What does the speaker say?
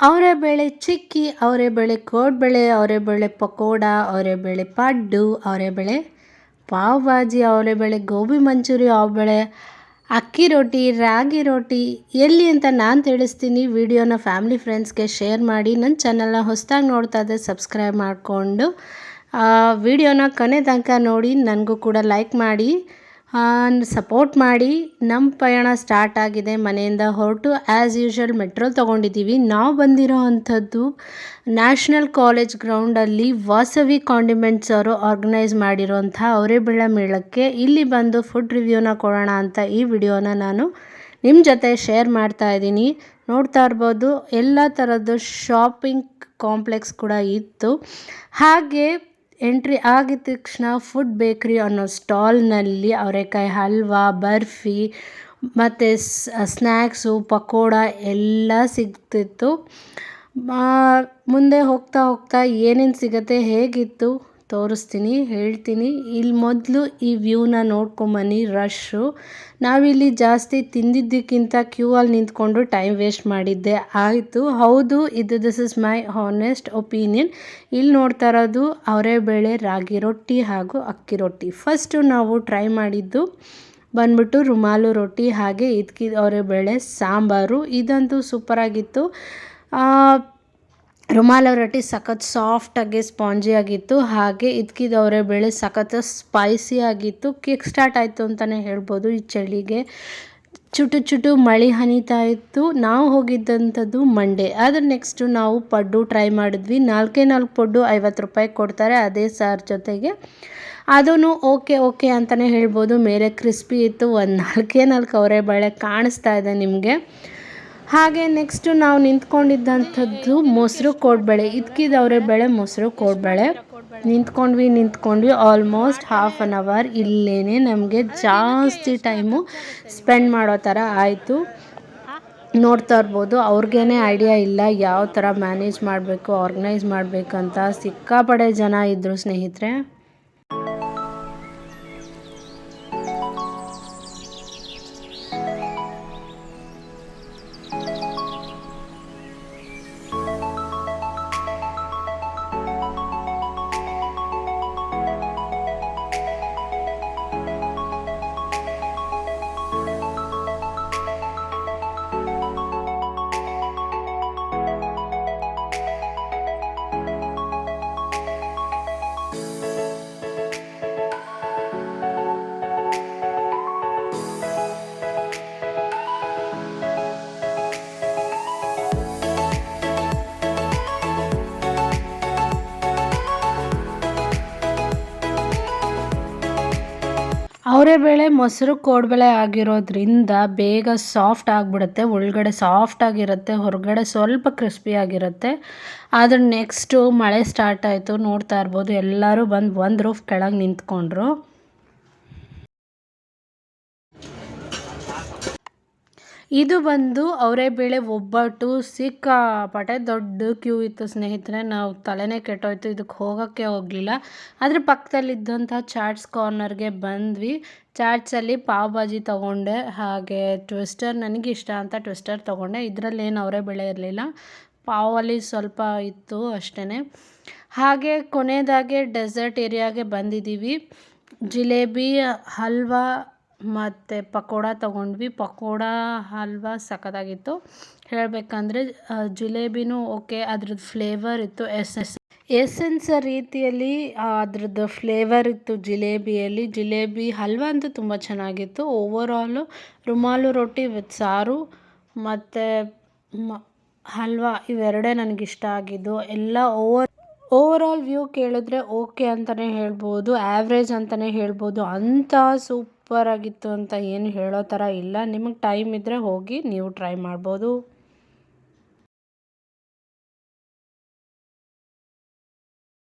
ಅವರೆಬೇಳೆ ಚಿಕ್ಕಿ ಅವರೆಬೇಳೆ ಕೋಡ್ಬೇಳೆ ಅವರೆಬೇಳೆ ಪಕೋಡ ಅವರೆಬೇಳೆ ಪಡ್ಡು ಅವರೆಬೇಳೆ ಪಾವ್ ಭಾಜಿ ಅವರೆಬೇಳೆ ಗೋಬಿ ಮಂಚೂರಿ ಅವರೆಬೇಳೆ ಅಕ್ಕಿ ರೊಟ್ಟಿ ರಾಗಿ ರೊಟ್ಟಿ ಎಲ್ಲಿ ಅಂತ ನಾನು ತಿಳಿಸ್ತೀನಿ, ವಿಡಿಯೋನ ಫ್ಯಾಮಿಲಿ ಫ್ರೆಂಡ್ಸ್ಗೆ ಶೇರ್ ಮಾಡಿ. ನನ್ನ ಚಾನಲ್ನ ಹೊಸದಾಗಿ ನೋಡ್ತಾ ಇದ್ದೆ ಸಬ್ಸ್ಕ್ರೈಬ್ ಮಾಡಿಕೊಂಡು ವಿಡಿಯೋನ ಕೊನೆ ತನಕ ನೋಡಿ. ನನಗೂ ಕೂಡ ಲೈಕ್ ಮಾಡಿ. ಸಪೋರ್ಟ್ ಮಾಡಿ ನಮ್ಮ ಪಯಣ ಸ್ಟಾರ್ಟ್ ಆಗಿದೆ ಮನೆಯಿಂದ ಹೊರಟು ಆ್ಯಸ್ ಯೂಶ್ವಲ್ ಮೆಟ್ರೋಲ್ ತೊಗೊಂಡಿದ್ದೀವಿ. ನಾವು ಬಂದಿರೋ ಅಂಥದ್ದು ನ್ಯಾಷನಲ್ ಕಾಲೇಜ್ ಗ್ರೌಂಡಲ್ಲಿ ವಾಸವಿ ಕಾಂಡಿಮೆಂಟ್ಸ್ ಅವರು ಆರ್ಗನೈಸ್ ಮಾಡಿರೋಂಥ ಅವರೇಬೇಳೆ ಮೇಳಕ್ಕೆ ಇಲ್ಲಿ ಬಂದು ಫುಡ್ ರಿವ್ಯೂನ ಕೊಡೋಣ ಅಂತ ಈ ವಿಡಿಯೋನ ನಾನು ನಿಮ್ಮ ಜೊತೆ ಶೇರ್ ಮಾಡ್ತಾ ಇದ್ದೀನಿ. ನೋಡ್ತಾ ಇರ್ಬೋದು, ಎಲ್ಲ ಥರದ್ದು ಶಾಪಿಂಗ್ ಕಾಂಪ್ಲೆಕ್ಸ್ ಕೂಡ ಇತ್ತು. ಹಾಗೆ ಎಂಟ್ರಿ ಆಗಿದ ತಕ್ಷಣ ಫುಡ್ ಬೇಕ್ರಿ ಅನ್ನೋ ಸ್ಟಾಲ್ನಲ್ಲಿ ಅವರೆಕಾಯಿ ಹಲ್ವಾ, ಬರ್ಫಿ ಮತ್ತು ಸ್ನ್ಯಾಕ್ಸು ಪಕೋಡ ಎಲ್ಲ ಸಿಗ್ತಿತ್ತು. ಮುಂದೆ ಹೋಗ್ತಾ ಹೋಗ್ತಾ ಏನೇನು ಸಿಗುತ್ತೆ ಹೇಗಿತ್ತು? ತೋರಿಸ್ತೀನಿ, ಹೇಳ್ತೀನಿ. ಇಲ್ಲಿ ಮೊದಲು ಈ ವ್ಯೂನ ನೋಡ್ಕೊಂಬನ್ನಿ, ರಶ್ಶು. ನಾವಿಲ್ಲಿ ಜಾಸ್ತಿ ತಿಂದಿದ್ದಕ್ಕಿಂತ ಕ್ಯೂ ಅಲ್ಲಿ ನಿಂತ್ಕೊಂಡು ಟೈಮ್ ವೇಸ್ಟ್ ಮಾಡಿದ್ದೆ. ಆಯಿತು, ಹೌದು, ಇದು this is my honest opinion ಇಲ್ಲಿ ನೋಡ್ತಾ ಇರೋದು ಅವರೇ ಬೇಳೆ, ರಾಗಿ ರೊಟ್ಟಿ ಹಾಗೂ ಅಕ್ಕಿ ರೊಟ್ಟಿ. ಫಸ್ಟು ನಾವು ಟ್ರೈ ಮಾಡಿದ್ದು ಬಂದ್ಬಿಟ್ಟು ರುಮಾಲು ರೊಟ್ಟಿ, ಹಾಗೆ ಇದಕ್ಕಿದ ಅವರೇ ಬೇಳೆ, ಸಾಂಬಾರು. ಇದಂತೂ ಸೂಪರಾಗಿತ್ತು ರುಮಾಲ ರೊಟ್ಟಿ ಸಖತ್ ಸಾಫ್ಟಾಗಿ ಸ್ಪಾಂಜಿ ಆಗಿತ್ತು. ಹಾಗೆ ಇದಕ್ಕಿದವರೆ ಬೆಳೆ ಸಖತ್ ಸ್ಪೈಸಿ ಆಗಿತ್ತು. ಕಿಕ್ ಸ್ಟಾರ್ಟ್ ಆಯಿತು ಅಂತಲೇ ಹೇಳ್ಬೋದು ಈ ಚಳಿಗೆ. ಚುಟು ಚುಟು ಮಳೆ ಹನಿತಾ ಇತ್ತು. ನಾವು ಹೋಗಿದ್ದಂಥದ್ದು ಮಂಡೇ ಅದ್ರ ನೆಕ್ಸ್ಟು ನಾವು ಪಡ್ಡು ಟ್ರೈ ಮಾಡಿದ್ವಿ. ನಾಲ್ಕೇ ನಾಲ್ಕು ಪಡ್ಡು ಐವತ್ತು ರೂಪಾಯಿ ಕೊಡ್ತಾರೆ ಅದೇ ಸಾರ್ ಜೊತೆಗೆ. ಅದೂ ಓಕೆ ಓಕೆ ಅಂತಲೇ ಹೇಳ್ಬೋದು. ಮೇಲೆ ಕ್ರಿಸ್ಪಿ ಇತ್ತು. ಒಂದು ನಾಲ್ಕೇ ನಾಲ್ಕು ಅವರೇ ಬೇಳೆ ಕಾಣಿಸ್ತಾ ಇದೆ ನಿಮಗೆ. ಹಾಗೆ ನೆಕ್ಸ್ಟು ನಾವು ನಿಂತ್ಕೊಂಡಿದ್ದಂಥದ್ದು ಮೊಸರು ಕೋಡ್ಬಳೆ. ಇದ್ಕಿದವ್ರೆ ಬೆಳೆ ಮೊಸರು ಕೋಡ್ಬಳೆ. ನಿಂತ್ಕೊಂಡ್ವಿ ನಿಂತ್ಕೊಂಡ್ವಿ. ಆಲ್ಮೋಸ್ಟ್ ಹಾಫ್ ಆನ್ ಅವರ್ ಇಲ್ಲೇ ನಮಗೆ ಜಾಸ್ತಿ ಟೈಮು ಸ್ಪೆಂಡ್ ಮಾಡೋ ಥರ ಆಯಿತು. ನೋಡ್ತಾ ಇರ್ಬೋದು. ಅವ್ರಿಗೇನೆ ಐಡಿಯಾ ಇಲ್ಲ ಯಾವ ಥರ ಮ್ಯಾನೇಜ್ ಮಾಡಬೇಕು ಆರ್ಗನೈಸ್ ಮಾಡಬೇಕಂತ. ಸಿಕ್ಕಾಪಡೆ ಜನ ಇದ್ದರು ಸ್ನೇಹಿತರೆ. ಬೇಳೆ ಮೊಸರು ಕೋಡ್ಬಳೆ ಆಗಿರೋದ್ರಿಂದ ಬೇಗ ಸಾಫ್ಟ್ ಆಗಿಬಿಡುತ್ತೆ ಒಳಗಡೆ ಸಾಫ್ಟ್ ಆಗಿರುತ್ತೆ, ಹೊರಗಡೆ ಸ್ವಲ್ಪ ಕ್ರಿಸ್ಪಿ ಆಗಿರುತ್ತೆ. ಆದ್ರೆ ನೆಕ್ಸ್ಟು ಮಳೆ ಸ್ಟಾರ್ಟ್ ಆಯಿತು, ನೋಡ್ತಾ ಇರ್ಬೋದು. ಎಲ್ಲರೂ ಬಂದು, ಒಂದು ರೂಫ್ ಕೆಳಗೆ ನಿಂತ್ಕೊಂಡ್ರು. ಇದು ಬಂದು ಬೇಳೆ ಒಬ್ಬಟ್ಟು, ಸಿಕ್ಕಾಪಟ್ಟೆ ದೊಡ್ಡ ಕ್ಯೂ ಇತ್ತು ಸ್ನೇಹಿತರೆ. ನಾವು ತಲೆನೇ ಕೆಟ್ಟೋಯ್ತು, ಇದಕ್ಕೆ ಹೋಗೋಕ್ಕೆ ಹೋಗಲಿಲ್ಲ. ಅದ್ರ ಪಕ್ಕದಲ್ಲಿದ್ದಂಥ ಚಾಟ್ಸ್ ಕಾರ್ನರ್ಗೆ ಬಂದ್ವಿ. ಚಾಟ್ಸಲ್ಲಿ ಪಾವ್ ಭಾಜಿ ತೊಗೊಂಡೆ. ಹಾಗೆ ಟ್ವಿಸ್ಟರ್ ನನಗೆ ಇಷ್ಟ ಅಂತ ಟ್ವಿಸ್ಟರ್ ತೊಗೊಂಡೆ. ಅವರೇ ಬೇಳೆ ಇರಲಿಲ್ಲ. ಪಾವಲ್ಲಿ ಸ್ವಲ್ಪ ಇತ್ತು ಅಷ್ಟೇ ಹಾಗೆ ಕೊನೆಯದಾಗೆ ಡೆಸರ್ಟ್ ಏರಿಯಾಗೆ ಬಂದಿದ್ದೀವಿ. ಜಿಲೇಬಿ, ಹಲ್ವಾ ಮತ್ತು ಪಕೋಡ ತೊಗೊಂಡ್ವಿ. ಪಕೋಡ ಹಲ್ವಾ ಸಖತ್ತಾಗಿತ್ತು. ಹೇಳಬೇಕಂದ್ರೆ ಜಿಲೇಬಿನೂ ಓಕೆ, ಅದ್ರದ್ದು ಫ್ಲೇವರ್ ಇತ್ತು ಎಸ್ ಎಸ್ ಎಸೆನ್ಸ್ ರೀತಿಯಲ್ಲಿ ಅದ್ರದ್ದು ಫ್ಲೇವರ್ ಇತ್ತು ಜಿಲೇಬಿಯಲ್ಲಿ. ಜಿಲೇಬಿ ಹಲ್ವ ಅಂತೂ ತುಂಬ ಚೆನ್ನಾಗಿತ್ತು. ಓವರಾಲು ರುಮಾಲು ರೊಟ್ಟಿ ವಿತ್ ಸಾರು, ಮತ್ತು ಮ, ಹಲ್ವಾ ಇವೆರಡೇ ನನಗಿಷ್ಟ ಆಗಿದ್ದು. ಎಲ್ಲ ಓವರ್ ಓವರ್ ಆಲ್ ವ್ಯೂ ಕೇಳಿದ್ರೆ ಓಕೆ ಅಂತಲೇ ಹೇಳ್ಬೋದು ಆ್ಯಾವ್ರೇಜ್ ಅಂತಲೇ ಹೇಳ್ಬೋದು. ಅಂಥ ಸೂಪ್ ಆಗಿತ್ತು ಅಂತ ಏನು ಹೇಳೋ ಥರ ಇಲ್ಲ. ನಿಮಗೆ ಟೈಮ್ ಇದ್ದರೆ ಹೋಗಿ ನೀವು ಟ್ರೈ ಮಾಡ್ಬೋದು.